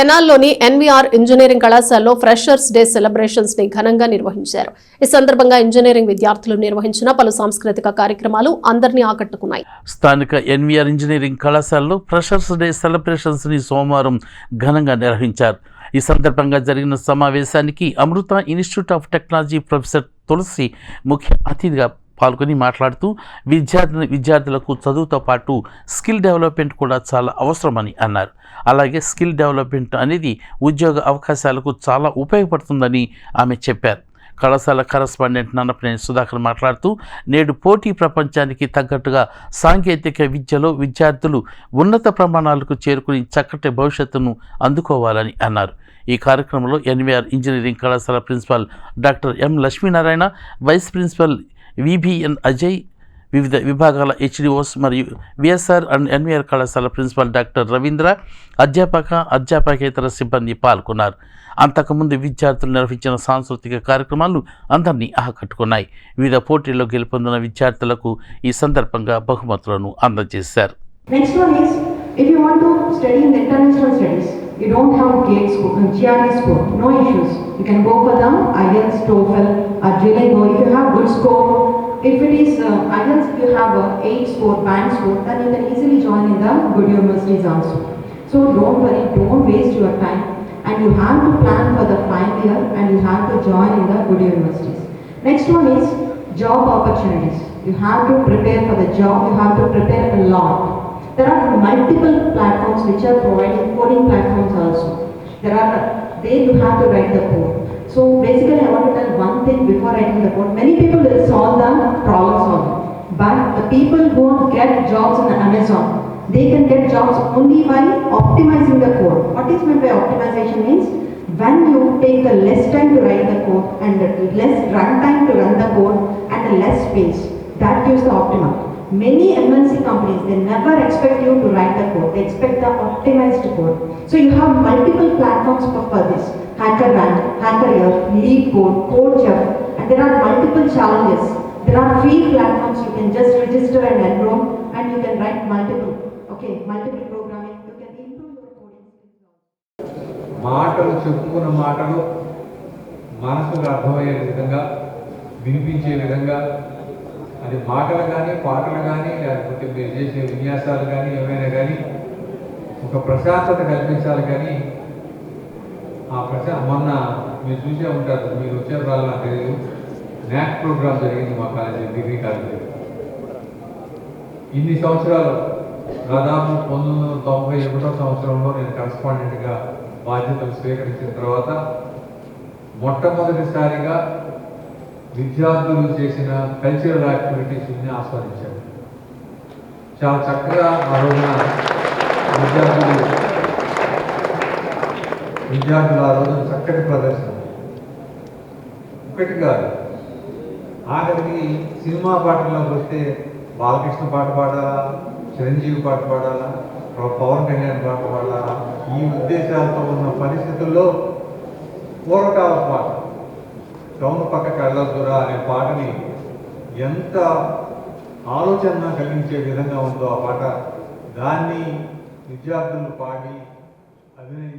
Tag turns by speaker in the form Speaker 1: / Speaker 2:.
Speaker 1: తెనాల్లోని NVR engineering కళాశాలలో freshers day సెలబ్రేషన్స్ని ఘనంగా నిర్వహించారు. ఈ సందర్భంగా ఇంజనీరింగ్ విద్యార్థులు నిర్వహించిన పలు సాంస్కృతిక కార్యక్రమాలు అందరినీ ఆకట్టుకున్నాయి.
Speaker 2: స్థానిక ఎన్వీఆర్ ఇంజనీరింగ్ కళాశాలలో ఫ్రెషర్స్ డే సెలబ్రేషన్స్ని సోమవారం ఘనంగా నిర్వహించారు. ఈ సందర్భంగా జరిగిన సమావేశానికి Amrita institute of technology professor Tulasi ముఖ్య అతిథిగా పాల్గొని మాట్లాడుతూ విద్యార్థి విద్యార్థులకు చదువుతో పాటు స్కిల్ డెవలప్మెంట్ కూడా చాలా అవసరమని అన్నారు. అలాగే స్కిల్ డెవలప్మెంట్ అనేది ఉద్యోగ అవకాశాలకు చాలా ఉపయోగపడుతుందని ఆమె చెప్పారు. కళాశాల కరస్పాండెంట్ నన్నపనేని సుధాకర్ మాట్లాడుతూ నేడు పోటీ ప్రపంచానికి తగ్గట్టుగా సాంకేతిక విద్యలో విద్యార్థులు ఉన్నత ప్రమాణాలకు చేరుకుని చక్కటి భవిష్యత్తును అందుకోవాలని అన్నారు. ఈ కార్యక్రమంలో ఎన్వీఆర్ ఇంజనీరింగ్ కళాశాల principal doctor M Lakshminarayana vice principal VBN Ajay వివిధ విభాగాల హెచ్డిఓస్ మరియు విఎస్ఆర్ అండ్ ఎన్వీఆర్ కళాశాల ప్రిన్సిపాల్ డాక్టర్ రవీంద్ర అధ్యాపక అధ్యాపకేతర సిబ్బంది పాల్గొన్నారు. అంతకుముందు విద్యార్థులు నిర్వహించిన సాంస్కృతిక కార్యక్రమాలు అందరినీ ఆకట్టుకున్నాయి. వివిధ పోటీల్లో గెలుపొందిన విద్యార్థులకు ఈ సందర్భంగా బహుమతులను అందజేశారు.
Speaker 3: Next one is, if you want to study in the international studies, you don't have GATE score, uh, GRE score, no issues. You can go for the IELTS, TOEFL, or if you have good uh, if you have a 8 score, band score, then you can easily join in the good universities also. So don't worry, don't waste your time, and you have to plan for the final year, and you have to join in the good universities. Next one is job opportunities. You have to prepare for the job, you have to prepare a lot. There are multiple platforms which are providing coding platforms also. There are, there you have to write the code. So basically I want to tell one thing before I writing the code. Many people will solve the problem solving. But the people who get jobs in Amazon, they can get jobs only by optimizing the code. What is meant by optimization means when you take the less time to write the code and the less run time to run the code and less space, that gives the optimum. Many MNC companies, they never expect you to write the code, they expect the optimized code. So you have multiple platforms for, for this. Hatterrand, Hatterier, Lead Code, Code Chef, and there are multiple challenges. There are free platforms you can just register and enroll and you can write multiple, okay, multiple programming, you can improve your coding skills.
Speaker 4: మాటలు చెప్పుకున్న మాటలు మనసుకు అర్థమయ్యే విధంగా వినిపించే విధంగా అది మాటలు కానీ పాటలు కానీ లేకపోతే మీరు చేసే విన్యాసాలు కానీ ఏమైనా కానీ ఒక ప్రశాంతత కల్పించాలి కానీ ఆ ప్రశా మొన్న మీరు చూసే ఉంటారు మీరు వచ్చారు రాళ్ళు నాకు తెలియదు నాక్ ప్రోగ్రామ్ జరిగింది మా కాలేజీ డిగ్రీ కాలేజీ. ఇన్ని సంవత్సరాలు దాదాపు పంతొమ్మిది వందల తొంభై ఒకటో సంవత్సరంలో నేను కరస్పాండెంట్గా బాధ్యతలు స్వీకరించిన తర్వాత మొట్టమొదటిసారిగా విద్యార్థులు చేసిన కల్చరల్ యాక్టివిటీస్ని ఆస్వాదించాను. చాలా చక్కగా ఆ రోజున విద్యార్థులు విద్యార్థులు ఆ రోజున చక్కటి ప్రదర్శన. ఒకటి కాదు ఆఖరికి సినిమా పాటల్లోకి వస్తే బాలకృష్ణ పాట పాడాలా చిరంజీవి పాట పాడాలా పవన్ కళ్యాణ్ పాట పాడాలా ఈ ఉద్దేశాలతో ఉన్న పరిస్థితుల్లో పూర్వకాల పాట టౌన్ పక్క కళ్ళదురా అనే పాటని ఎంత ఆలోచన కలిగించే విధంగా ఉందో ఆ పాట దాన్ని విద్యార్థులు పాడి అభినయ